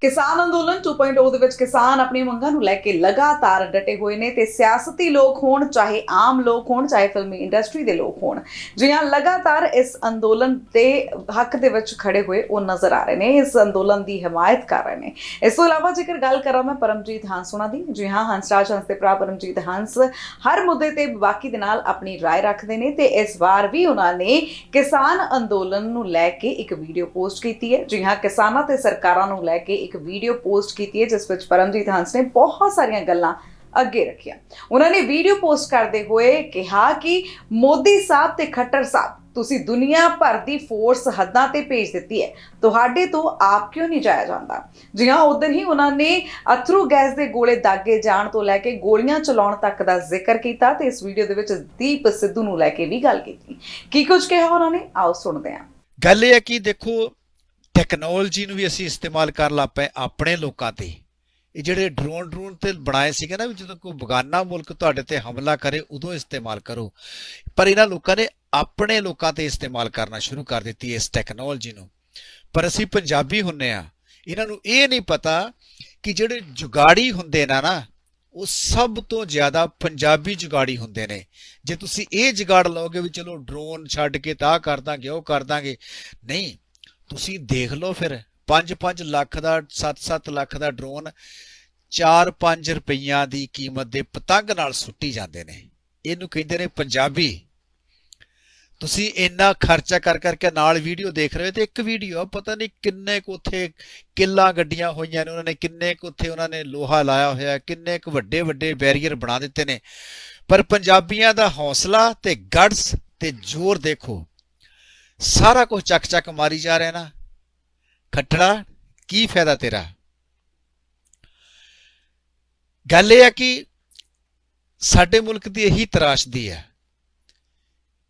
ਕਿਸਾਨ ਅੰਦੋਲਨ 2.0 ਦੇ ਵਿੱਚ ਕਿਸਾਨ ਆਪਣੀ ਮੰਗਾਂ ਨੂੰ ਲੈ ਕੇ ਲਗਾਤਾਰ ਡਟੇ ਹੋਏ ਨੇ ਤੇ ਸਿਆਸਤੀ ਲੋਕ ਹੋਣ ਚਾਹੇ ਆਮ ਲੋਕ ਹੋਣ ਚਾਹੇ ਫਿਲਮੀ ਇੰਡਸਟਰੀ ਦੇ ਲੋਕ ਹੋਣ ਜਿਹਾਂ ਲਗਾਤਾਰ ਇਸ ਅੰਦੋਲਨ ਦੇ ਹੱਕ ਦੇ ਵਿੱਚ ਖੜੇ ਹੋਏ ਉਹ ਨਜ਼ਰ ਆ ਰਹੇ ਨੇ ਇਸ ਅੰਦੋਲਨ ਦੀ ਹਮਾਇਤ ਕਰ ਰਹੇ ਨੇ ਇਸ ਤੋਂ ਇਲਾਵਾ ਜੇਕਰ ਗੱਲ ਕਰਾਂ ਮੈਂ ਪਰਮਜੀਤ ਹੰਸ ਉਹਨਾਂ ਦੀ ਜੀ ਹਾਂ ਹੰਸਰਾਜ ਹੰਸ ਦੇ ਭਰਾ ਪਰਮਜੀਤ ਹੰਸ ਹਰ ਮੁੱਦੇ ਤੇ ਬਾਕੀ ਦੇ ਨਾਲ ਆਪਣੀ رائے ਰੱਖਦੇ ਨੇ ਤੇ ਇਸ ਵਾਰ ਵੀ ਉਹਨਾਂ ਨੇ ਕਿਸਾਨ ਅੰਦੋਲਨ ਨੂੰ ਲੈ ਕੇ ਇੱਕ ਵੀਡੀਓ ਪੋਸਟ ਕੀਤੀ ਹੈ ਜੀ ਹਾਂ ਕਿਸਾਨਾਂ ਤੇ ਸਰਕਾਰਾਂ ਨੂੰ ਲੈ ਕੇ ਇੱਕ ਵੀਡੀਓ ਪੋਸਟ ਕੀਤੀ ਹੈ, ਜਿਸ ਵਿੱਚ ਪਰਮਜੀਤ ਹੰਸ ਨੇ ਬਹੁਤ ਸਾਰੀਆਂ ਗੱਲਾਂ ਅੱਗੇ ਰੱਖੀਆਂ। ਉਹਨਾਂ ਨੇ ਵੀਡੀਓ ਪੋਸਟ ਕਰਦੇ ਹੋਏ ਕਿਹਾ ਕਿ ਮੋਦੀ ਸਾਹਿਬ ਤੇ ਖੱਟਰ ਸਾਹਿਬ, ਤੁਸੀਂ ਦੁਨੀਆ ਭਰ ਦੀ ਫੋਰਸ ਹੱਦਾਂ ਤੇ ਭੇਜ ਦਿੱਤੀ ਹੈ। ਤੁਹਾਡੇ ਤੋਂ ਆਪ ਕਿਉਂ ਨਹੀਂ ਜਾਇਆ ਜਾਂਦਾ? ਜੀ ਹਾਂ ਉਧਰ ਹੀ ਉਹਨਾਂ ਨੇ ਅਥਰੂ ਗੈਸ ਦੇ ਗੋਲੇ ਦਾਗੇ ਜਾਣ ਤੋਂ ਲੈ ਕੇ ਗੋਲੀਆਂ ਚਲਾਉਣ ਤੱਕ ਦਾ ਜ਼ਿਕਰ ਕੀਤਾ ਤੇ ਇਸ ਵੀਡੀਓ ਦੇ ਵਿੱਚ ਦੀਪ ਸਿੱਧੂ ਨੂੰ ਲੈ ਕੇ ਵੀ ਗੱਲ ਕੀਤੀ। ਕੀ ਕੁਝ ਕਿਹਾ ਉਹਨਾਂ ਨੇ? ਆਓ ਸੁਣਦੇ ਹਾਂ। ਗੱਲ ਇਹ ਹੈ ਕਿ ਦੇਖੋ ਟੈਕਨੋਲੋਜੀ ਨੂੰ ਵੀ ਅਸੀਂ ਇਸਤੇਮਾਲ ਕਰ ਲਾ ਪਏ ਆਪਣੇ ਲੋਕਾਂ ਤੇ। ਇਹ ਜਿਹੜੇ ਡਰੋਨ ਡਰੋਨ ਤੇ ਬਣਾਏ ਸੀਗੇ ਨਾ ਵੀ ਜਦੋਂ ਕੋਈ ਬਗਾਨਾ ਮੁਲਕ ਤੁਹਾਡੇ ਤੇ ਹਮਲਾ ਕਰੇ, ਉਦੋਂ ਇਸਤੇਮਾਲ ਕਰੋ। ਪਰ ਇਹਨਾਂ ਲੋਕਾਂ ਨੇ ਆਪਣੇ ਲੋਕਾਂ ਤੇ ਇਸਤੇਮਾਲ ਕਰਨਾ ਸ਼ੁਰੂ ਕਰ ਦਿੱਤੀ ਇਸ ਟੈਕਨੋਲੋਜੀ ਨੂੰ। ਪਰ ਅਸੀਂ ਪੰਜਾਬੀ ਹੁੰਨੇ ਆ। ਇਹਨਾਂ ਨੂੰ ਇਹ ਨਹੀਂ ਪਤਾ ਕਿ ਜਿਹੜੇ ਜੁਗਾੜੀ ਹੁੰਦੇ ਨਾ ਨਾ, ਉਹ ਸਭ ਤੋਂ ਜ਼ਿਆਦਾ ਪੰਜਾਬੀ ਜੁਗਾੜੀ ਹੁੰਦੇ ਨੇ। ਜੇ ਤੁਸੀਂ ਇਹ ਜੁਗਾੜ ਲਓਗੇ ਵੀ ਚਲੋ ਡਰੋਨ ਛੱਡ ਕੇ ਤਾਂ ਕਰ ਦਾਂਗੇ, ਉਹ ਕਰ ਦਾਂਗੇ, ਨਹੀਂ। ਤੁਸੀਂ ਦੇਖ ਲਓ ਫਿਰ 5-5 ਲੱਖ ਦਾ 7-7 ਲੱਖ ਦਾ ਡਰੋਨ 4-5 ਰੁਪਈਆਂ ਦੀ ਕੀਮਤ ਦੇ ਪਤੰਗ ਨਾਲ ਸੁੱਟੀ ਜਾਂਦੇ ਨੇ। ਇਹਨੂੰ ਕਹਿੰਦੇ ਨੇ ਪੰਜਾਬੀ। ਤੁਸੀਂ ਇੰਨਾ ਖਰਚਾ ਕਰ ਕਰਕੇ ਨਾਲ ਵੀਡੀਓ ਦੇਖ ਰਹੇ ਹੋ ਤੇ ਇੱਕ ਵੀਡੀਓ ਪਤਾ ਨਹੀਂ ਕਿੰਨੇ ਕੁ ਉੱਥੇ ਕਿੱਲਾਂ ਗੱਡੀਆਂ ਹੋਈਆਂ ਨੇ, ਉਹਨਾਂ ਨੇ ਕਿੰਨੇ ਕੁ ਉੱਥੇ ਉਹਨਾਂ ਨੇ ਲੋਹਾ ਲਾਇਆ ਹੋਇਆ, ਕਿੰਨੇ ਕੁ ਵੱਡੇ ਵੱਡੇ ਬੈਰੀਅਰ ਬਣਾ ਦਿੱਤੇ ਨੇ। ਪਰ ਪੰਜਾਬੀਆਂ ਦਾ ਹੌਸਲਾ ਤੇ ਗੜਸ ਤੇ ਜ਼ੋਰ ਦੇਖੋ। ਸਾਰਾ ਕੁਝ ਚੱਕ ਚੱਕ ਮਾਰੀ ਜਾ ਰਿਹਾ ਨਾ। ਖੱਟੜਾ, ਕੀ ਫਾਇਦਾ ਤੇਰਾ? ਗੱਲ ਇਹ ਆ ਕਿ ਸਾਡੇ ਮੁਲਕ ਦੀ ਇਹੀ ਤਰਾਸ਼ਦੀ ਹੈ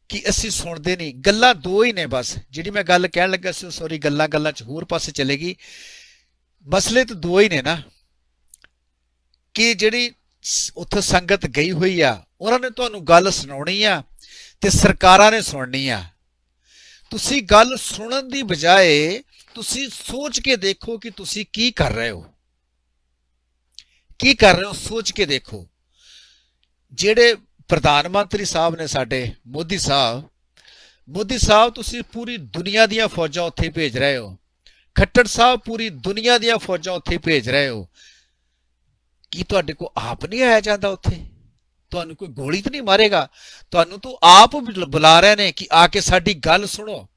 ਕਿ ਅਸੀਂ ਸੁਣਦੇ ਨਹੀਂ। ਗੱਲਾਂ ਦੋ ਹੀ ਨੇ ਬਸ। ਜਿਹੜੀ ਮੈਂ ਗੱਲ ਕਹਿਣ ਲੱਗਾ ਸੀ ਸੌਰੀ ਗੱਲਾਂ ਗੱਲਾਂ ਚ ਹੋਰ ਪਾਸੇ ਚਲੇਗੀ। ਮਸਲੇ ਤਾਂ ਦੋ ਹੀ ਨੇ ਨਾ। ਕਿ ਜਿਹੜੀ ਉੱਥੇ ਸੰਗਤ ਗਈ ਹੋਈ ਆ, ਉਹਨਾਂ ਨੇ ਤੁਹਾਨੂੰ ਗੱਲ ਸੁਣਾਉਣੀ ਆ ਤੇ ਸਰਕਾਰਾਂ ਨੇ ਸੁਣਨੀ ਆ। ਤੁਸੀਂ ਗੱਲ ਸੁਣਨ ਦੀ ਬਜਾਏ ਤੁਸੀਂ ਸੋਚ ਕੇ ਦੇਖੋ ਕਿ ਤੁਸੀਂ ਕੀ ਕਰ ਰਹੇ ਹੋ। ਕੀ ਕਰ ਰਹੇ ਹੋ ਸੋਚ ਕੇ ਦੇਖੋ। ਜਿਹੜੇ ਪ੍ਰਧਾਨ ਮੰਤਰੀ ਸਾਹਿਬ ਨੇ ਸਾਡੇ, ਮੋਦੀ ਸਾਹਿਬ ਮੋਦੀ ਸਾਹਿਬ ਤੁਸੀਂ ਪੂਰੀ ਦੁਨੀਆ ਦੀਆਂ ਫੌਜਾਂ ਉੱਥੇ ਭੇਜ ਰਹੇ ਹੋ। ਖੱਟੜ ਸਾਹਿਬ ਪੂਰੀ ਦੁਨੀਆ ਦੀਆਂ ਫੌਜਾਂ ਉੱਥੇ ਭੇਜ ਰਹੇ ਹੋ। ਕੀ ਤੁਹਾਡੇ ਕੋ ਆਪ ਨਹੀਂ ਆਇਆ ਜਾਂਦਾ ਉੱਥੇ? ਤੁਹਾਨੂੰ ਕੋਈ ਗੋਲੀ ਤਾਂ ਨਹੀਂ ਮਾਰੇਗਾ? ਤੁਹਾਨੂੰ ਤਾਂ ਆਪ ਬੁਲਾ ਰਹੇ ਨੇ ਕਿ ਆ ਕੇ ਸਾਡੀ ਗੱਲ ਸੁਣੋ।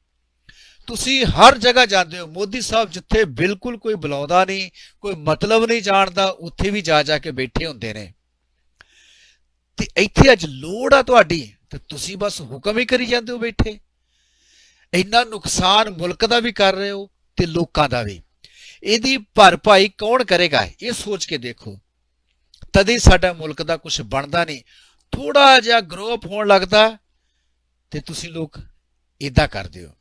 ਤੁਸੀਂ ਹਰ ਜਗ੍ਹਾ ਜਾਂਦੇ ਹੋ। ਮੋਦੀ ਸਾਹਿਬ ਜਿੱਥੇ ਬਿਲਕੁਲ ਕੋਈ ਬੁਲਾਉਂਦਾ ਨਹੀਂ, ਕੋਈ ਮਤਲਬ ਨਹੀਂ ਜਾਣਦਾ, ਉੱਥੇ ਵੀ ਜਾ ਜਾ ਕੇ ਬੈਠੇ ਹੁੰਦੇ ਨੇ। ਤੇ ਇੱਥੇ ਅੱਜ ਲੋੜ ਆ ਤੁਹਾਡੀ। ਤੇ ਤੁਸੀਂ ਬਸ ਹੁਕਮ ਹੀ ਕਰੀ ਜਾਂਦੇ ਹੋ ਬੈਠੇ। ਇੰਨਾ ਨੁਕਸਾਨ ਮੁਲਕ ਦਾ ਵੀ ਕਰ ਰਹੇ ਹੋ ਤੇ ਲੋਕਾਂ ਦਾ ਵੀ। ਇਹਦੀ ਭਰਪਾਈ ਕੌਣ ਕਰੇਗਾ? ਇਹ ਸੋਚ ਕੇ ਦੇਖੋ। ਤਦੇ ਸਾਡਾ ਮੁਲਕ ਦਾ ਕੁਝ ਬਣਦਾ ਨਹੀਂ। ਥੋੜਾ ਜਿਹਾ ਗਰੋਪ ਹੋਣ ਲੱਗਦਾ ਤੇ ਤੁਸੀਂ ਲੋਕ ਇਦਾਂ ਕਰਦੇ ਹੋ।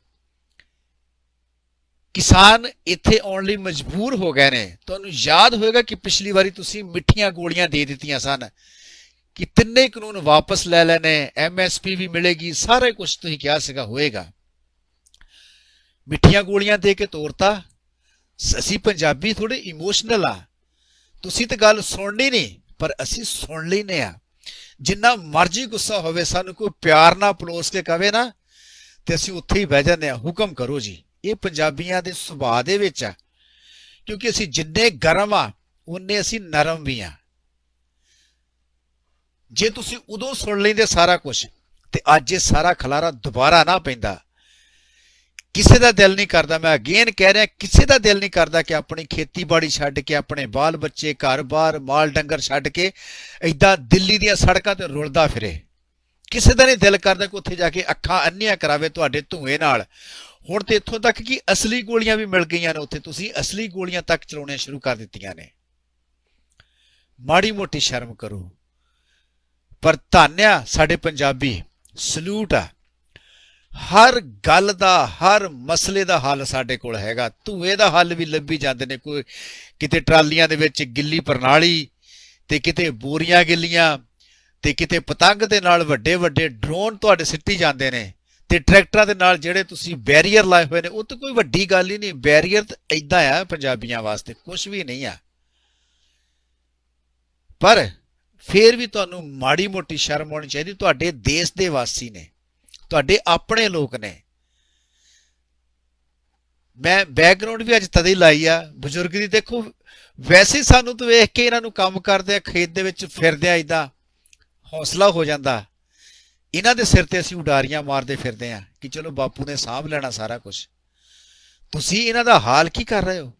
ਕਿਸਾਨ ਇੱਥੇ ਆਉਣ ਲਈ ਮਜਬੂਰ ਹੋ ਗਏ ਨੇ। ਤੁਹਾਨੂੰ ਯਾਦ ਹੋਵੇਗਾ ਕਿ ਪਿਛਲੀ ਵਾਰੀ ਤੁਸੀਂ ਮਿੱਠੀਆਂ ਗੋਲੀਆਂ ਦੇ ਦਿੱਤੀਆਂ ਸਨ। ਕਿ ਤਿੰਨੇ ਕਾਨੂੰਨ ਵਾਪਸ ਲੈ ਲੈਣੇ ਐਮਐਸਪੀ ਵੀ ਮਿਲੇਗੀ, ਸਾਰੇ ਕੁਝ ਤੁਸੀਂ ਕਿਹਾ ਸੀਗਾ, ਹੋਏਗਾ। ਮਿੱਠੀਆਂ ਗੋਲੀਆਂ ਦੇ ਕੇ ਤੋਰਤਾ। ਅਸੀਂ ਪੰਜਾਬੀ ਥੋੜੇ ਇਮੋਸ਼ਨਲ ਆ। ਤੁਸੀਂ ਤਾਂ ਗੱਲ ਸੁਣਨੀ ਨਹੀਂ। ਪਰ ਅਸੀਂ ਸੁਣ ਲੈਨੇ ਆ। ਜਿੰਨਾ ਮਰਜ਼ੀ ਗੁੱਸਾ ਹੋਵੇ, ਸਾਨੂੰ ਕੋਈ ਪਿਆਰ ਨਾਲ ਪਲੋਸ ਕੇ ਕਵੇ ਨਾ, ਤੇ ਅਸੀਂ ਉੱਥੇ ਹੀ ਬਹਿ ਜਾਂਦੇ ਆ। ਹੁਕਮ ਕਰੋ ਜੀ, ਇਹ ਪੰਜਾਬੀਆਂ ਦੇ ਸੁਭਾਅ ਦੇ ਵਿੱਚ ਆ। ਕਿਉਂਕਿ ਅਸੀਂ ਜਿੰਨੇ ਗਰਮ ਆ, ਉਨੇ ਅਸੀਂ ਨਰਮ ਵੀ ਆ। ਜੇ ਤੁਸੀਂ ਉਦੋਂ ਸੁਣ ਲੈਂਦੇ ਸਾਰਾ ਕੁਝ ਤੇ ਅੱਜ ਇਹ ਸਾਰਾ ਖਲਾਰਾ ਦੁਬਾਰਾ ਨਾ ਪੈਂਦਾ। ਕਿਸੇ ਦਾ ਦਿਲ ਨਹੀਂ ਕਰਦਾ। ਮੈਂ ਅਗੇਨ ਕਹਿ ਰਿਹਾ, ਕਿਸੇ ਦਾ ਦਿਲ ਨਹੀਂ ਕਰਦਾ ਕਿ ਆਪਣੀ ਖੇਤੀਬਾੜੀ ਛੱਡ ਕੇ, ਆਪਣੇ ਬਾਲ ਬੱਚੇ, ਘਰ-ਬਾਰ, ਮਾਲ ਡੰਗਰ ਛੱਡ ਕੇ ਐਦਾਂ ਦਿੱਲੀ ਦੀਆਂ ਸੜਕਾਂ ਤੇ ਰੁਲਦਾ ਫਿਰੇ। ਕਿਸੇ ਦਾ ਨਹੀਂ ਦਿਲ ਕਰਦਾ ਕਿ ਉੱਥੇ ਜਾ ਕੇ ਅੱਖਾਂ ਅੰਨੀਆਂ ਕਰਾਵੇ ਤੁਹਾਡੇ ਧੂਏ ਨਾਲ। ਹੁਣ ਤੇ ਇੱਥੋਂ ਤੱਕ ਕਿ ਅਸਲੀ ਗੋਲੀਆਂ ਵੀ ਮਿਲ ਗਈਆਂ ਨੇ ਉੱਥੇ। ਤੁਸੀਂ ਅਸਲੀ ਗੋਲੀਆਂ ਤੱਕ ਚਲਾਉਣੀਆਂ ਸ਼ੁਰੂ ਕਰ ਦਿੱਤੀਆਂ ਨੇ। ਮਾੜੀ ਮੋਟੀ ਸ਼ਰਮ ਕਰੋ। ਪਰ ਧੰਨਿਆ ਸਾਡੇ ਪੰਜਾਬੀ, ਸਲੂਟ ਆ। ਹਰ ਗੱਲ ਦਾ, ਹਰ ਮਸਲੇ ਦਾ ਹੱਲ ਸਾਡੇ ਕੋਲ ਹੈਗਾ। ਧੂਏ ਦਾ ਹੱਲ ਵੀ ਲੱਭੀ ਜਾਂਦੇ ਨੇ ਕੋਈ। ਕਿਤੇ ਟਰਾਲੀਆਂ ਦੇ ਵਿੱਚ ਗਿੱਲੀ ਪ੍ਰਣਾਲੀ ਤੇ ਕਿਤੇ ਬੋਰੀਆਂ ਗਿੱਲੀਆਂ ਤੇ ਕਿਤੇ ਪਤੰਗ ਦੇ ਨਾਲ ਵੱਡੇ ਵੱਡੇ ਡਰੋਨ ਤੁਹਾਡੇ ਸਿੱਟੀ ਜਾਂਦੇ ਨੇ ਤੇ ਟਰੈਕਟਰਾਂ ਦੇ ਨਾਲ ਜਿਹੜੇ ਤੁਸੀਂ ਬੈਰੀਅਰ ਲਾਏ ਹੋਏ ਨੇ, ਉਹ ਤਾਂ ਕੋਈ ਵੱਡੀ ਗੱਲ ਹੀ ਨਹੀਂ। ਬੈਰੀਅਰ ਤਾਂ ਇਦਾਂ ਆ ਪੰਜਾਬੀਆਂ ਵਾਸਤੇ ਕੁਝ ਵੀ ਨਹੀਂ ਆ। ਪਰ ਫੇਰ ਵੀ ਤੁਹਾਨੂੰ ਮਾੜੀ ਮੋਟੀ ਸ਼ਰਮ ਆਉਣੀ ਚਾਹੀਦੀ, ਤੁਹਾਡੇ ਦੇਸ਼ ਦੇ ਵਾਸੀ ਨੇ। ਤੁਹਾਡੇ ਆਪਣੇ ਲੋਕ ਨੇ। ਮੈਂ ਬੈਕਗ੍ਰਾਉਂਡ ਵੀ ਅੱਜ ਤਦੇ ਲਾਈ ਆ। ਬਜ਼ੁਰਗ ਦੀ ਦੇਖੋ, ਵੈਸੇ ਸਾਨੂੰ ਤਾਂ ਵੇਖ ਕੇ ਇਹਨਾਂ ਨੂੰ ਕੰਮ ਕਰਦੇ ਆ, ਖੇਤ ਦੇ ਵਿੱਚ ਫਿਰਦੇ ਆ ਇਦਾਂ ਹੌਸਲਾ ਹੋ ਜਾਂਦਾ। ਇਹਨਾਂ ਦੇ ਸਿਰ ਤੇ ਅਸੀਂ ਉਡਾਰੀਆਂ ਮਾਰਦੇ ਫਿਰਦੇ ਆ ਕਿ ਚਲੋ ਬਾਪੂ ਨੇ ਸਾਂਭ ਲੈਣਾ ਸਾਰਾ ਕੁਝ ਤੁਸੀਂ ਇਹਨਾਂ ਦਾ ਹਾਲ ਕੀ ਕਰ ਰਹੇ ਹੋ?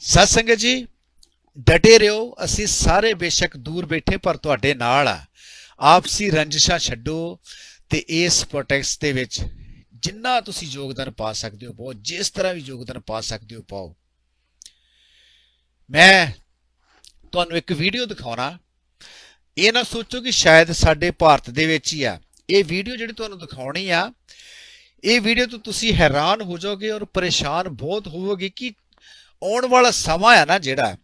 ਸਤ ਸੰਗਤ ਜੀ, ਡਟੇ ਰਹੋ। ਅਸੀਂ ਸਾਰੇ ਬੇਸ਼ੱਕ ਦੂਰ ਬੈਠੇ ਪਰ ਤੁਹਾਡੇ ਨਾਲ ਆ। ਆਪਸੀ ਰੰਜਿਸ਼ਾਂ ਛੱਡੋ ਤੇ ਇਸ ਪ੍ਰੋਟੈਕਸ ਦੇ ਵਿੱਚ ਜਿੰਨਾ ਤੁਸੀਂ ਯੋਗਦਾਨ ਪਾ ਸਕਦੇ ਹੋ ਪਾਓ ਜਿਸ ਤਰ੍ਹਾਂ ਵੀ ਯੋਗਦਾਨ ਪਾ ਸਕਦੇ ਹੋ ਪਾਓ। ਮੈਂ ਤੁਹਾਨੂੰ ਇੱਕ ਵੀਡੀਓ ਦਿਖਾਉਣਾ। ਇਹ ਨਾ ਸੋਚੋ ਕਿ ਸ਼ਾਇਦ ਸਾਡੇ ਭਾਰਤ ਦੇ ਵਿੱਚ ਹੀ ਆ। ਇਹ ਵੀਡੀਓ ਜਿਹੜੀ ਤੁਹਾਨੂੰ ਦਿਖਾਉਣੀ ਆ, ਇਹ ਵੀਡੀਓ ਤੋਂ ਤੁਸੀਂ ਹੈਰਾਨ ਹੋ ਜਾਓਗੇ ਔਰ ਪਰੇਸ਼ਾਨ ਬਹੁਤ ਹੋਵੋਗੇ ਕਿ ਆਉਣ ਵਾਲਾ ਸਮਾਂ ਆ ਨਾ ਜਿਹੜਾ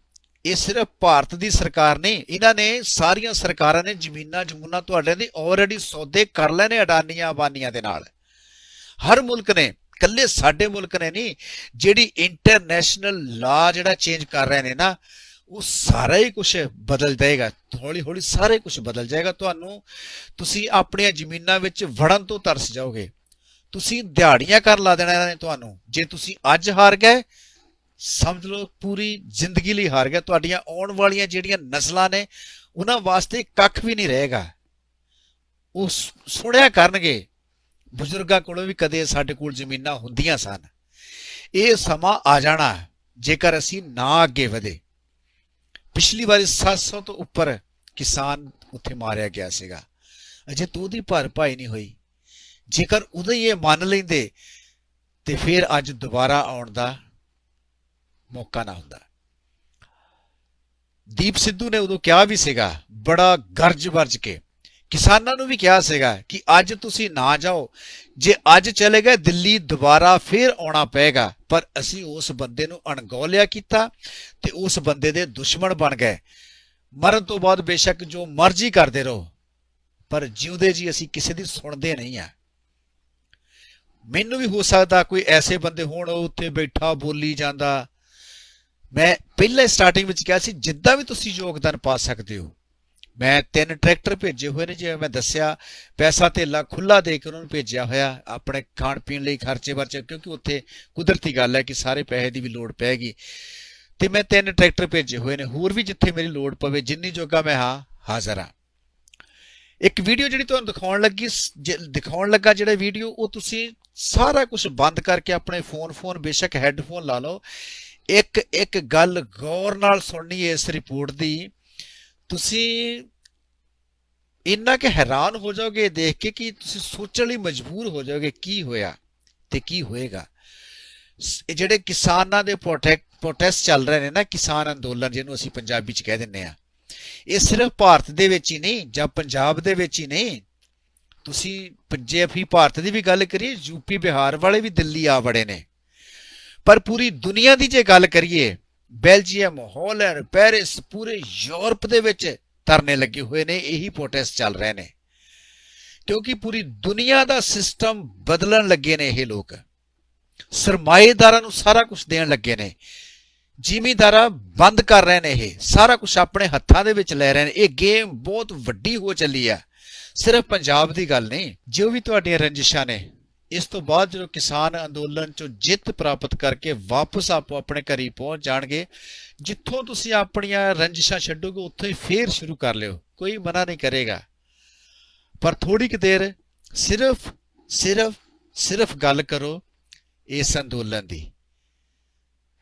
ਇਹ ਸਿਰਫ ਭਾਰਤ ਦੀ ਸਰਕਾਰ ਨਹੀਂ, ਇਹਨਾਂ ਨੇ ਸਾਰੀਆਂ ਸਰਕਾਰਾਂ ਨੇ ਜ਼ਮੀਨਾਂ, ਜਮੂਨਾ ਤੁਹਾਡੇ ਦੀ ਆਲਰੇਡੀ ਸੌਦੇ ਕਰ ਲਏ ਨੇ ਅਡਾਨੀਆਂ ਆਬਾਨੀਆਂ ਦੇ ਨਾਲ। ਹਰ ਮੁਲਕ ਨੇ ਕੱਲੇ ਸਾਡੇ ਮੁਲਕ ਨੇ ਨਹੀਂ, ਜਿਹੜੀ ਇੰਟਰਨੈਸ਼ਨਲ ਲਾ ਜਿਹੜਾ ਚੇਂਜ ਕਰ ਰਹੇ ਨੇ ਨਾ, ਉਹ ਸਾਰਾ ਹੀ ਕੁਝ ਬਦਲ ਜਾਏਗਾ। ਹੌਲੀ ਹੌਲੀ ਸਾਰੇ ਕੁਝ ਬਦਲ ਜਾਏਗਾ। ਤੁਹਾਨੂੰ, ਤੁਸੀਂ ਆਪਣੀਆਂ ਜ਼ਮੀਨਾਂ ਵਿੱਚ ਵੜਨ ਤੋਂ ਤਰਸ ਜਾਓਗੇ। ਤੁਸੀਂ ਦਿਹਾੜੀਆਂ ਕਰ ਲਾ ਦੇਣਾ ਇਹਨਾਂ ਨੇ ਤੁਹਾਨੂੰ। ਜੇ ਤੁਸੀਂ ਅੱਜ ਹਾਰ ਗਏ ਸਮਝ ਲਓ, ਪੂਰੀ ਜ਼ਿੰਦਗੀ ਲਈ ਹਾਰ ਗਿਆ। ਤੁਹਾਡੀਆਂ ਆਉਣ ਵਾਲੀਆਂ ਜਿਹੜੀਆਂ ਨਸਲਾਂ ਨੇ, ਉਹਨਾਂ ਵਾਸਤੇ ਕੱਖ ਵੀ ਨਹੀਂ ਰਹੇਗਾ। ਉਹ ਸੁਣਿਆ ਕਰਨਗੇ। ਬਜ਼ੁਰਗਾਂ ਕੋਲੋਂ ਵੀ ਕਦੇ ਸਾਡੇ ਕੋਲ ਜ਼ਮੀਨਾਂ ਹੁੰਦੀਆਂ ਸਨ। ਇਹ ਸਮਾਂ ਆ ਜਾਣਾ ਜੇਕਰ ਅਸੀਂ ਨਾ ਅੱਗੇ ਵਧੇ। ਪਿਛਲੀ ਵਾਰੀ 700 ਤੋਂ ਉੱਪਰ ਕਿਸਾਨ ਉੱਥੇ ਮਾਰਿਆ ਗਿਆ ਸੀਗਾ। ਅਜੇ ਤੋਂ ਦੀ ਭਰਪਾਈ ਨਹੀਂ ਹੋਈ। ਜੇਕਰ ਉਦੋਂ ਹੀ ਇਹ ਮੰਨ ਲੈਂਦੇ, ਤੇ ਫਿਰ ਅੱਜ ਦੁਬਾਰਾ ਆਉਣ ਦਾ ਮੌਕਾ ਨਾ ਹੁੰਦਾ। ਦੀਪ ਸਿੱਧੂ ਨੇ ਉਦੋਂ ਕਿਹਾ ਵੀ ਸੀਗਾ, ਬੜਾ ਗਰਜ ਵਰਜ ਕੇ, ਕਿਸਾਨਾਂ ਨੂੰ ਵੀ ਕਿਹਾ ਸੀਗਾ ਕਿ ਅੱਜ ਤੁਸੀਂ ਨਾ ਜਾਓ। ਜੇ ਅੱਜ ਚਲੇ ਗਏ, ਦਿੱਲੀ ਦੁਬਾਰਾ ਫੇਰ ਆਉਣਾ ਪਏਗਾ। ਪਰ ਅਸੀਂ ਉਸ ਬੰਦੇ ਨੂੰ ਅਣਗੌਲਿਆ ਕੀਤਾ ਤੇ ਉਸ ਬੰਦੇ ਦੇ ਦੁਸ਼ਮਣ ਬਣ ਗਏ। ਮਰਨ ਤੋਂ ਬਾਅਦ ਬੇਸ਼ੱਕ ਜੋ ਮਰਜ਼ੀ ਕਰਦੇ ਰਹੋ, ਪਰ ਜਿਉਂਦੇ ਜੀ ਅਸੀਂ ਕਿਸੇ ਦੀ ਸੁਣਦੇ ਨਹੀਂ ਆ। ਮੈਨੂੰ ਵੀ ਹੋ ਸਕਦਾ ਕੋਈ ਐਸੇ ਬੰਦੇ ਹੋਣ, ਉਹ ਉੱਥੇ ਬੈਠਾ ਬੋਲੀ ਜਾਂਦਾ ਮੈਂ ਪਹਿਲੇ ਸਟਾਰਟਿੰਗ ਵਿੱਚ ਕਿਹਾ ਸੀ, ਜਿੱਦਾਂ ਵੀ ਤੁਸੀਂ ਯੋਗਦਾਨ ਪਾ ਸਕਦੇ ਹੋ, ਮੈਂ ਤਿੰਨ ਟਰੈਕਟਰ ਭੇਜੇ ਹੋਏ ਨੇ, ਜਿਵੇਂ ਮੈਂ ਦੱਸਿਆ, ਪੈਸਾ ਧੇਲਾ ਖੁੱਲਾ ਦੇ ਕੇ ਉਹਨਾਂ ਨੂੰ ਭੇਜਿਆ ਹੋਇਆ, ਆਪਣੇ ਖਾਣ ਪੀਣ ਲਈ ਖਰਚੇ ਵਰਚੇ, ਕਿਉਂਕਿ ਉੱਥੇ ਕੁਦਰਤੀ ਗੱਲ ਹੈ ਕਿ ਸਾਰੇ ਪੈਸੇ ਦੀ ਵੀ ਲੋੜ ਪੈਗੀ ਤੇ ਮੈਂ ਤਿੰਨ ਟਰੈਕਟਰ ਭੇਜੇ ਹੋਏ ਨੇ, ਹੋਰ ਵੀ ਜਿੱਥੇ ਮੇਰੀ ਲੋੜ ਪਵੇ, ਜਿੰਨੀ ਜੋਗਾ ਮੈਂ ਹਾਂ, ਹਾਜ਼ਰ ਹਾਂ। ਇੱਕ ਵੀਡੀਓ ਜਿਹੜੀ ਤੁਹਾਨੂੰ ਦਿਖਾਉਣ ਲੱਗੀ ਦਿਖਾਉਣ ਲੱਗਾ ਜਿਹੜਾ ਵੀਡੀਓ ਉਹ ਤੁਸੀਂ ਸਾਰਾ ਕੁਝ ਬੰਦ ਕਰਕੇ ਆਪਣੇ ਫੋਨ ਫੋਨ ਬੇਸ਼ੱਕ ਹੈੱਡਫੋਨ ਲਾ ਲਓ। ਇੱਕ ਇੱਕ ਗੱਲ ਗੌਰ ਨਾਲ ਸੁਣਨੀ ਇਸ ਰਿਪੋਰਟ ਦੀ। ਤੁਸੀਂ ਇੰਨਾ ਕਿ ਹੈਰਾਨ ਹੋ ਜਾਓਗੇ ਦੇਖ ਕੇ ਕਿ ਤੁਸੀਂ ਸੋਚਣ ਲਈ ਮਜਬੂਰ ਹੋ ਜਾਓਗੇ ਕੀ ਹੋਇਆ ਤੇ ਕੀ ਹੋਏਗਾ। ਇਹ ਜਿਹੜੇ ਕਿਸਾਨਾਂ ਦੇ ਪ੍ਰੋਟੈਕਟ ਪ੍ਰੋਟੈਸਟ ਚੱਲ ਰਹੇ ਨੇ ਨਾ ਕਿਸਾਨ ਅੰਦੋਲਨ ਜਿਹਨੂੰ ਅਸੀਂ ਪੰਜਾਬੀ ਚ ਕਹਿ ਦਿੰਨੇ ਆ ਇਹ ਸਿਰਫ ਭਾਰਤ ਦੇ ਵਿੱਚ ਹੀ ਨਹੀਂ ਜਾਂ ਪੰਜਾਬ ਦੇ ਵਿੱਚ ਹੀ ਨਹੀਂ, ਤੁਸੀਂ ਜੇ ਅਸੀਂ ਭਾਰਤ ਦੀ ਵੀ ਗੱਲ ਕਰੀਏ ਯੂਪੀ ਬਿਹਾਰ ਵਾਲੇ ਵੀ ਦਿੱਲੀ ਆ ਵੜੇ ਨੇ। ਪਰ ਪੂਰੀ ਦੁਨੀਆ ਦੀ ਜੇ ਗੱਲ ਕਰੀਏ, ਬੈਲਜੀਅਮ, ਹਾਲੈਂਡ, ਪੈਰਿਸ ਪੂਰੇ ਯੂਰਪ ਦੇ ਵਿੱਚ ਧਰਨੇ ਲੱਗੇ ਹੋਏ ਨੇ, ਇਹੀ ਪ੍ਰੋਟੈਸਟ ਚੱਲ ਰਹੇ ਨੇ। ਕਿਉਂਕਿ ਪੂਰੀ ਦੁਨੀਆ ਦਾ ਸਿਸਟਮ ਬਦਲਣ ਲੱਗੇ ਨੇ ਇਹ ਲੋਕ। ਸਰਮਾਏਦਾਰਾਂ ਨੂੰ ਸਾਰਾ ਕੁਝ ਦੇਣ ਲੱਗੇ ਨੇ। ਜ਼ਿਮੀਦਾਰਾਂ ਬੰਦ ਕਰ ਰਹੇ ਨੇ ਇਹ। ਸਾਰਾ ਕੁਝ ਆਪਣੇ ਹੱਥਾਂ ਦੇ ਵਿੱਚ ਲੈ ਰਹੇ ਨੇ। ਇਹ ਗੇਮ ਬਹੁਤ ਵੱਡੀ ਹੋ ਚੱਲੀ ਆ। ਸਿਰਫ ਪੰਜਾਬ ਦੀ ਗੱਲ ਨਹੀਂ, ਜੋ ਵੀ ਤੁਹਾਡੀਆਂ ਰੰਜਿਸ਼ਾਂ ਨੇ ਇਸ ਤੋਂ ਬਾਅਦ ਜਦੋਂ ਕਿਸਾਨ ਅੰਦੋਲਨ ਚੋਂ ਜਿੱਤ ਪ੍ਰਾਪਤ ਕਰਕੇ ਵਾਪਸ ਆਪੋ ਆਪਣੇ ਘਰੀ ਪਹੁੰਚ ਜਾਣਗੇ, ਜਿੱਥੋਂ ਤੁਸੀਂ ਆਪਣੀਆਂ ਰੰਜਿਸ਼ਾਂ ਛੱਡੋਗੇ, ਉੱਥੋਂ ਹੀ ਫੇਰ ਸ਼ੁਰੂ ਕਰ ਲਿਓ। ਕੋਈ ਮਨਾ ਨਹੀਂ ਕਰੇਗਾ। ਪਰ ਥੋੜੀ ਕੁ ਦੇਰ ਸਿਰਫ ਸਿਰਫ ਸਿਰਫ ਗੱਲ ਕਰੋ ਇਸ ਅੰਦੋਲਨ ਦੀ।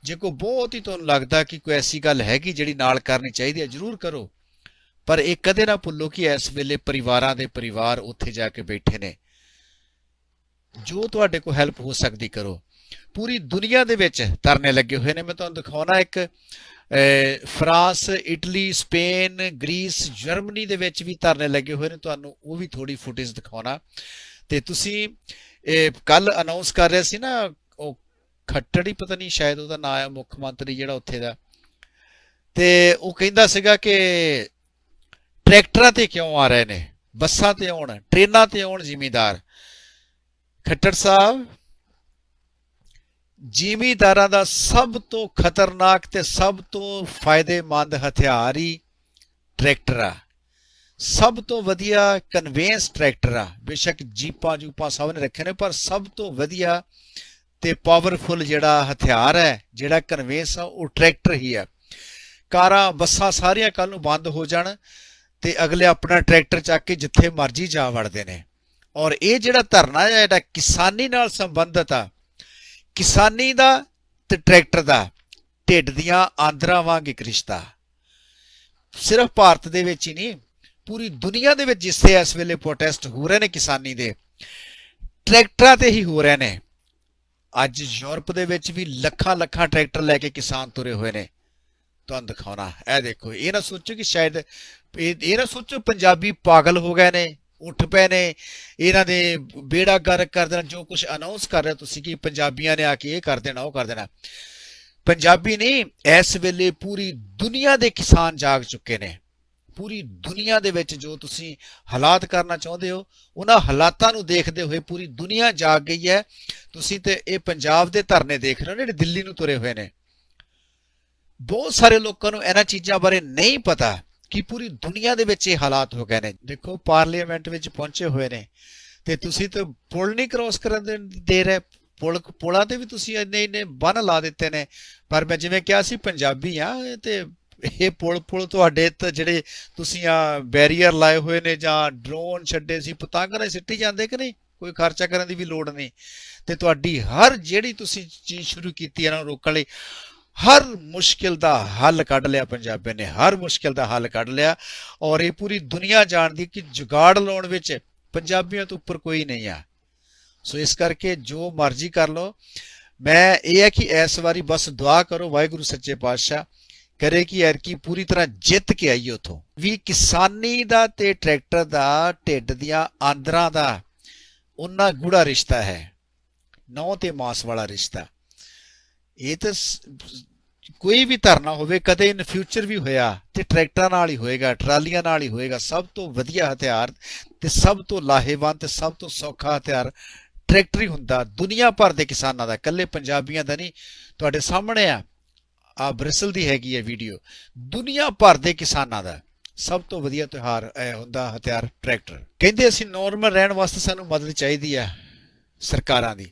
ਜੇ ਕੋ ਬਹੁਤ ਹੀ ਤੁਹਾਨੂੰ ਲੱਗਦਾ ਕਿ ਕੋਈ ਐਸੀ ਗੱਲ ਹੈਗੀ ਜਿਹੜੀ ਨਾਲ ਕਰਨੀ ਚਾਹੀਦੀ ਹੈ, ਜਰੂਰ ਕਰੋ। ਪਰ ਇਹ ਕਦੇ ਨਾ ਭੁੱਲੋ ਕਿ ਇਸ ਵੇਲੇ ਪਰਿਵਾਰਾਂ ਦੇ ਪਰਿਵਾਰ ਉੱਥੇ ਜਾ ਕੇ ਬੈਠੇ ਨੇ। ਜੋ ਤੁਹਾਡੇ ਕੋਲ ਹੈਲਪ ਹੋ ਸਕਦੀ ਕਰੋ। ਪੂਰੀ ਦੁਨੀਆ ਦੇ ਵਿੱਚ ਧਰਨੇ ਲੱਗੇ ਹੋਏ ਨੇ। ਮੈਂ ਤੁਹਾਨੂੰ ਦਿਖਾਉਣਾ ਇੱਕ France, Italy, Spain, Greece, Germany ਦੇ ਵਿੱਚ ਵੀ ਧਰਨੇ ਲੱਗੇ ਹੋਏ ਨੇ। ਤੁਹਾਨੂੰ ਉਹ ਵੀ ਥੋੜੀ ਫੁਟੇਜ ਦਿਖਾਉਣਾ। ਤੇ ਤੁਸੀਂ, ਇਹ, ਕੱਲ ਅਨਾਉਂਸ ਕਰ ਰਿਹਾ ਸੀ ਨਾ, ਉਹ ਖੱਟੜ ਹੀ ਪਤਾ ਨਹੀਂ ਸ਼ਾਇਦ ਉਹਦਾ ਨਾਮ ਹੈ ਮੁੱਖ ਮੰਤਰੀ ਜਿਹੜਾ ਉੱਥੇ ਦਾ। ਤੇ ਉਹ ਕਹਿੰਦਾ ਸੀਗਾ ਕਿ ਟਰੈਕਟਰਾਂ ਤੇ ਕਿਉਂ ਆ ਰਹੇ ਨੇ? ਬੱਸਾਂ ਤੇ ਆਉਣ, ਟ੍ਰੇਨਾਂ ਤੇ ਆਉਣ ਜ਼ਿਮੀਦਾਰ। ਖੱਟੜ ਸਾਹਿਬ, ਜ਼ਿਮੀਦਾਰਾਂ ਦਾ ਸਭ ਤੋਂ ਖਤਰਨਾਕ ਤੇ ਸਭ ਤੋਂ ਫਾਇਦੇਮੰਦ ਹਥਿਆਰ ਹੀ ਟਰੈਕਟਰ ਆ। ਸਭ ਤੋਂ ਵਧੀਆ ਕਨਵੇਂਸ ਟਰੈਕਟਰ ਆ। ਬੇਸ਼ੱਕ ਜੀਪਾਂ ਜੂਪਾਂ ਸਭ ਨੇ ਰੱਖੇ ਨੇ, ਪਰ ਸਭ ਤੋਂ ਵਧੀਆ ਤੇ ਪਾਵਰਫੁਲ ਜਿਹੜਾ ਹਥਿਆਰ ਹੈ, ਜਿਹੜਾ ਕਨਵੇਂਸ ਆ, ਉਹ ਟਰੈਕਟਰ ਹੀ ਆ। ਕਾਰਾਂ, ਬੱਸਾਂ ਸਾਰੀਆਂ ਕੱਲ ਨੂੰ ਬੰਦ ਹੋ ਜਾਣ ਤੇ ਅਗਲੇ ਆਪਣਾ ਟਰੈਕਟਰ ਚੱਕ ਕੇ ਜਿੱਥੇ ਮਰਜ਼ੀ ਜਾ ਵੜਦੇ ਨੇ। ਔਰ ਇਹ ਜਿਹੜਾ ਧਰਨਾ ਹੈ, ਜਿਹੜਾ ਕਿਸਾਨੀ ਨਾਲ ਸੰਬੰਧਿਤ ਆ, ਕਿਸਾਨੀ ਦਾ ਤੇ ਟਰੈਕਟਰ ਦਾ ਢਿੱਡ ਦੀਆਂ ਆਂਦਰਾਂ ਵਾਂਗ ਇੱਕ ਰਿਸ਼ਤਾ। ਸਿਰਫ ਭਾਰਤ ਦੇ ਵਿੱਚ ਹੀ ਨਹੀਂ, ਪੂਰੀ ਦੁਨੀਆ ਦੇ ਵਿੱਚ ਜਿੱਥੇ ਇਸ ਵੇਲੇ ਪ੍ਰੋਟੈਸਟ ਹੋ ਰਹੇ ਨੇ ਕਿਸਾਨੀ ਦੇ, ਟਰੈਕਟਰਾਂ ਤੇ ਹੀ ਹੋ ਰਹੇ ਨੇ। ਅੱਜ ਯੂਰਪ ਦੇ ਵਿੱਚ ਵੀ ਲੱਖਾਂ ਲੱਖਾਂ ਟਰੈਕਟਰ ਲੈ ਕੇ ਕਿਸਾਨ ਤੁਰੇ ਹੋਏ ਨੇ। ਤੁਹਾਨੂੰ ਦਿਖਾਉਣਾ, ਇਹ ਦੇਖੋ, ਇਹ ਨਾ ਸੋਚੋ ਕਿ ਸ਼ਾਇਦ, ਇਹ ਇਹ ਨਾ ਸੋਚੋ ਪੰਜਾਬੀ ਪਾਗਲ ਹੋ ਗਏ ਨੇ। ਉੱਠ ਪਏ ਨੇ। ਇਹਨਾਂ ਦੇ ਬੇੜਾ ਗਰਕ ਕਰ ਦੇਣਾ, ਜੋ ਕੁਝ ਅਨਾਉਂਸ ਕਰ ਰਹੇ ਤੁਸੀਂ ਕਿ ਪੰਜਾਬੀਆਂ ਨੇ ਆ ਕੇ ਇਹ ਕਰ ਦੇਣਾ, ਉਹ ਕਰ ਦੇਣਾ। ਪੰਜਾਬੀ ਨਹੀਂ, ਇਸ ਵੇਲੇ ਪੂਰੀ ਦੁਨੀਆ ਦੇ ਕਿਸਾਨ ਜਾਗ ਚੁੱਕੇ ਨੇ। ਪੂਰੀ ਦੁਨੀਆ ਦੇ ਵਿੱਚ ਜੋ ਤੁਸੀਂ ਹਾਲਾਤ ਕਰਨਾ ਚਾਹੁੰਦੇ ਹੋ, ਉਹਨਾਂ ਹਾਲਾਤਾਂ ਨੂੰ ਦੇਖਦੇ ਹੋਏ ਪੂਰੀ ਦੁਨੀਆ ਜਾਗ ਗਈ ਹੈ। ਤੁਸੀਂ ਤੇ ਇਹ ਪੰਜਾਬ ਦੇ ਧਰਨੇ ਦੇਖ ਰਹੇ ਹੋ, ਜਿਹੜੇ ਦਿੱਲੀ ਨੂੰ ਤੁਰੇ ਹੋਏ ਨੇ। ਬਹੁਤ ਸਾਰੇ ਲੋਕਾਂ ਨੂੰ ਇਹਨਾਂ ਚੀਜ਼ਾਂ ਬਾਰੇ ਨਹੀਂ ਪਤਾ। ਕਿ ਪੂਰੀ ਦੁਨੀਆ ਦੇ ਵਿੱਚ ਇਹ ਹਾਲਾਤ ਹੋ ਗਏ ਨੇ। ਦੇਖੋ, ਪਾਰਲੀਮੈਂਟ ਵਿੱਚ ਪਹੁੰਚੇ ਹੋਏ ਨੇ ਤੇ ਤੁਸੀਂ ਤਾਂ ਪੁਲ ਨਹੀਂ ਕ੍ਰੋਸ ਕਰਨ ਦੇ- ਦੇ ਰਹੇ। ਪੁਲ ਪੁਲਾਂ ਤੇ ਵੀ ਤੁਸੀਂ ਇੰਨੇ ਇੰਨੇ ਬੰਨ ਲਾ ਦਿੱਤੇ ਨੇ। ਪਰ ਮੈਂ ਜਿਵੇਂ ਕਿਹਾ ਸੀ, ਪੰਜਾਬੀ ਆ ਤੇ ਇਹ ਪੁਲ ਪੁਲ ਤੁਹਾਡੇ ਤੇ ਜਿਹੜੇ ਤੁਸੀਂ ਆ ਬੈਰੀਅਰ ਲਾਏ ਹੋਏ ਨੇ ਜਾਂ ਡਰੋਨ ਛੱਡੇ ਸੀ ਪਤੰਗ ਨਾਲ ਸਿੱਟੀ ਜਾਂਦੇ ਕਿ ਨਹੀਂ? ਕੋਈ ਖਰਚਾ ਕਰਨ ਦੀ ਵੀ ਲੋੜ ਨਹੀਂ। ਤੇ ਤੁਹਾਡੀ ਹਰ ਜਿਹੜੀ ਤੁਸੀਂ ਚੀਜ਼ ਸ਼ੁਰੂ ਕੀਤੀ ਇਹਨਾਂ ਨੂੰ ਰੋਕਣ ਲਈ ਹਰ ਮੁਸ਼ਕਿਲ ਦਾ ਹੱਲ ਕੱਢ ਲਿਆ, ਪੰਜਾਬੀਆਂ ਨੇ ਹਰ ਮੁਸ਼ਕਿਲ ਦਾ ਹੱਲ ਕੱਢ ਲਿਆ ਔਰ ਇਹ ਪੂਰੀ ਦੁਨੀਆ ਜਾਣਦੀ ਕਿ ਜੁਗਾੜ ਲਾਉਣ ਵਿੱਚ ਪੰਜਾਬੀਆਂ ਤੋਂ ਉੱਪਰ ਕੋਈ ਨਹੀਂ ਆ। ਸੋ ਇਸ ਕਰਕੇ ਜੋ ਮਰਜ਼ੀ ਕਰ ਲਓ। ਮੈਂ ਇਹ ਹੈ ਕਿ ਇਸ ਵਾਰੀ ਬਸ ਦੁਆ ਕਰੋ, ਵਾਹਿਗੁਰੂ ਸੱਚੇ ਪਾਤਸ਼ਾਹ ਕਰੇ ਕਿ ਐਰਕੀ ਪੂਰੀ ਤਰ੍ਹਾਂ ਜਿੱਤ ਕੇ ਆਈ ਉਥੋਂ। ਵੀ ਕਿਸਾਨੀ ਦਾ ਤੇ ਟਰੈਕਟਰ ਦਾ ਢਿੱਡ ਦੀਆਂ ਆਂਦਰਾਂ ਦਾ ਉਹਨਾਂ ਗੂੜਾ ਰਿਸ਼ਤਾ ਹੈ ਨੌ ਤੇ ਮਾਸ ਵਾਲਾ ਰਿਸ਼ਤਾ। ਇਹ ਤਾਂ ਕੋਈ ਵੀ ਧਰਨਾ ਹੋਵੇ, ਕਦੇ ਇਨ ਫਿਊਚਰ ਵੀ ਹੋਇਆ, ਤੇ ਟਰੈਕਟਰਾਂ ਨਾਲ ਹੀ ਹੋਏਗਾ, ਟਰਾਲੀਆਂ ਨਾਲ ਹੀ ਹੋਏਗਾ, ਸਭ ਤੋਂ ਵਧੀਆ ਹਥਿਆਰ ਤੇ ਸਭ ਤੋਂ ਲਾਹੇਵੰਦ ਤੇ ਸਭ ਤੋਂ ਸੌਖਾ ਹਥਿਆਰ ਟਰੈਕਟਰ ਹੀ ਹੁੰਦਾ, ਦੁਨੀਆ ਭਰ ਦੇ ਕਿਸਾਨਾਂ ਦਾ, ਇਕੱਲੇ ਪੰਜਾਬੀਆਂ ਦਾ ਨਹੀਂ, ਤੁਹਾਡੇ ਸਾਹਮਣੇ ਆ ਆ ਬ੍ਰਿਸਲ ਦੀ ਹੈਗੀ ਹੈ ਵੀਡੀਓ, ਦੁਨੀਆ ਭਰ ਦੇ ਕਿਸਾਨਾਂ ਦਾ, ਸਭ ਤੋਂ ਵਧੀਆ ਤਿਉਹਾਰ ਹੁੰਦਾ ਹਥਿਆਰ ਟਰੈਕਟਰ, ਕਹਿੰਦੇ ਅਸੀਂ ਨਾਰਮਲ ਰਹਿਣ ਵਾਸਤੇ ਸਾਨੂੰ ਮਦਦ ਚਾਹੀਦੀ ਆ ਸਰਕਾਰਾਂ ਦੀ,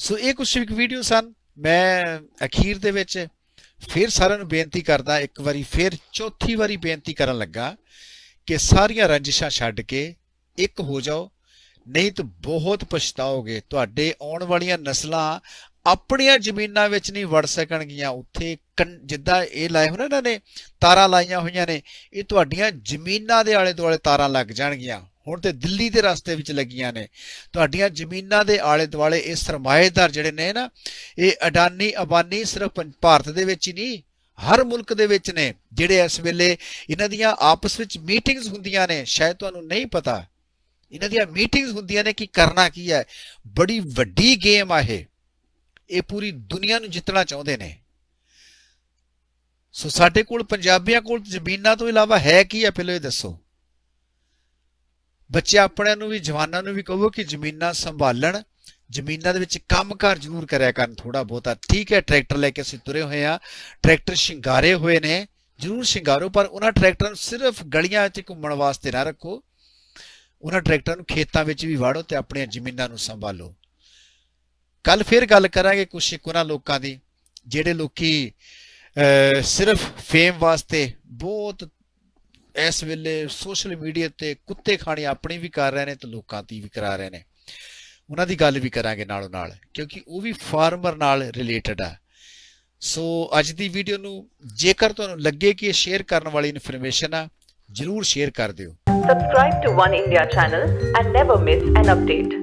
ਸੋ ਇਹ ਕੁਝ ਵੀਡੀਓ ਸਨ ਮੈਂ ਅਖੀਰ ਦੇ ਵਿੱਚ ਫਿਰ ਸਾਰਿਆਂ ਨੂੰ ਬੇਨਤੀ ਕਰਦਾ, ਇੱਕ ਵਾਰੀ ਫਿਰ ਚੌਥੀ ਵਾਰੀ ਬੇਨਤੀ ਕਰਨ ਲੱਗਾ ਕਿ ਸਾਰੀਆਂ ਰੰਜਿਸ਼ਾਂ ਛੱਡ ਕੇ ਇੱਕ ਹੋ ਜਾਓ, ਨਹੀਂ ਤਾਂ ਬਹੁਤ ਪਛਤਾਓਗੇ। ਤੁਹਾਡੇ ਆਉਣ ਵਾਲੀਆਂ ਨਸਲਾਂ ਆਪਣੀਆਂ ਜ਼ਮੀਨਾਂ ਵਿੱਚ ਨਹੀਂ ਵੜ ਸਕਣਗੀਆਂ। ਉੱਥੇ ਕੰ- ਜਿੱਦਾਂ ਇਹ ਲਾਏ ਹੋਏ ਨੇ ਇਹਨਾਂ ਨੇ, ਤਾਰਾਂ ਲਾਈਆਂ ਹੋਈਆਂ ਨੇ, ਇਹ ਤੁਹਾਡੀਆਂ ਜ਼ਮੀਨਾਂ ਦੇ ਆਲੇ ਦੁਆਲੇ ਤਾਰਾਂ ਲੱਗ ਜਾਣਗੀਆਂ। ਹੁਣ ਤੇ ਦਿੱਲੀ ਦੇ ਰਸਤੇ ਵਿੱਚ ਲੱਗੀਆਂ ਨੇ। ਤੁਹਾਡੀਆਂ ਜ਼ਮੀਨਾਂ ਦੇ ਆਲੇ ਦੁਆਲੇ ਇਹ ਸਰਮਾਏਦਾਰ ਜਿਹੜੇ ਨੇ ਨਾ, ਇਹ ਅਡਾਨੀ ਅਬਾਨੀ ਸਿਰਫ ਪੰ- ਭਾਰਤ ਦੇ ਵਿੱਚ ਹੀ ਨਹੀਂ, ਹਰ ਮੁਲਕ ਦੇ ਵਿੱਚ ਨੇ, ਜਿਹੜੇ ਇਸ ਵੇਲੇ ਇਹਨਾਂ ਦੀਆਂ ਆਪਸ ਵਿੱਚ ਮੀਟਿੰਗਸ ਹੁੰਦੀਆਂ ਨੇ, ਸ਼ਾਇਦ ਤੁਹਾਨੂੰ ਨਹੀਂ ਪਤਾ। ਇਹਨਾਂ ਦੀਆਂ ਮੀਟਿੰਗਸ ਹੁੰਦੀਆਂ ਨੇ ਕਿ ਕਰਨਾ ਕੀ ਹੈ। ਬੜੀ ਵੱਡੀ ਗੇਮ ਆ ਇਹ। ਇਹ ਪੂਰੀ ਦੁਨੀਆ ਨੂੰ ਜਿੱਤਣਾ ਚਾਹੁੰਦੇ ਨੇ। ਸੋ ਸਾਡੇ ਕੋਲ ਪੰਜਾਬੀਆਂ ਕੋਲ ਜ਼ਮੀਨਾਂ ਤੋਂ ਇਲਾਵਾ ਹੈ ਕੀ ਹੈ? ਪਹਿਲਾਂ ਇਹ ਦੱਸੋ। ਬੱਚੇ ਆਪਣਿਆਂ ਨੂੰ ਵੀ, ਜਵਾਨਾਂ ਨੂੰ ਵੀ ਕਹੋ ਕਿ ਜ਼ਮੀਨਾਂ ਸੰਭਾਲਣ, ਜ਼ਮੀਨਾਂ ਦੇ ਵਿੱਚ ਕੰਮਕਾਰ ਜ਼ਰੂਰ ਕਰਿਆ ਕਰਨ ਥੋੜਾ ਬਹੁਤਾ। ਠੀਕ ਹੈ, ਟਰੈਕਟਰ ਲੈ ਕੇ ਅਸੀਂ ਤੁਰੇ ਹੋਏ ਆ ਟਰੈਕਟਰ ਸ਼ਿੰਗਾਰੇ ਹੋਏ ਨੇ। ਜ਼ਰੂਰ ਸ਼ਿੰਗਾਰੋ, ਪਰ ਉਹਨਾਂ ਟਰੈਕਟਰਾਂ ਨੂੰ ਸਿਰਫ ਗਲੀਆਂ 'ਚ ਘੁੰਮਣ ਵਾਸਤੇ ਨਾ ਰੱਖੋ। ਉਹਨਾਂ ਟਰੈਕਟਰਾਂ ਨੂੰ ਖੇਤਾਂ ਵਿੱਚ ਵੀ ਵਾੜੋ ਤੇ ਆਪਣੀਆਂ ਜ਼ਮੀਨਾਂ ਨੂੰ ਸੰਭਾਲੋ। ਕੱਲ ਫਿਰ ਗੱਲ ਕਰਾਂਗੇ ਕੁਝ ਇੱਕ ਉਹਨਾਂ ਲੋਕਾਂ ਦੀ, ਜਿਹੜੇ ਲੋਕੀ ਸਿਰਫ ਫੇਮ ਵਾਸਤੇ ਬਹੁਤ ਇਸ ਵੇਲੇ ਸੋਸ਼ਲ ਮੀਡੀਆ ਤੇ ਕੁੱਤੇ ਖਾਣੀ ਆਪਣੀ ਵੀ ਕਰ ਰਹੇ ਨੇ ਤੇ ਲੋਕਾਂ ਦੀ ਵੀ ਕਰਾ ਰਹੇ ਨੇ। ਉਹਨਾਂ ਦੀ ਗੱਲ ਵੀ ਕਰਾਂਗੇ ਨਾਲੋਂ ਨਾਲ, ਕਿਉਂਕਿ ਉਹ ਵੀ ਫਾਰਮਰ ਨਾਲ ਰਿਲੇਟਡ ਆ। ਸੋ ਅੱਜ ਦੀ ਵੀਡੀਓ ਨੂੰ ਜੇਕਰ ਤੁਹਾਨੂੰ ਲੱਗੇ ਕਿ ਇਹ ਸ਼ੇਅਰ ਕਰਨ ਵਾਲੀ ਇਨਫੋਰਮੇਸ਼ਨ ਆ, ਜਰੂਰ ਸ਼ੇਅਰ ਕਰ ਦਿਓ। Subscribe to One India channel and never miss an update.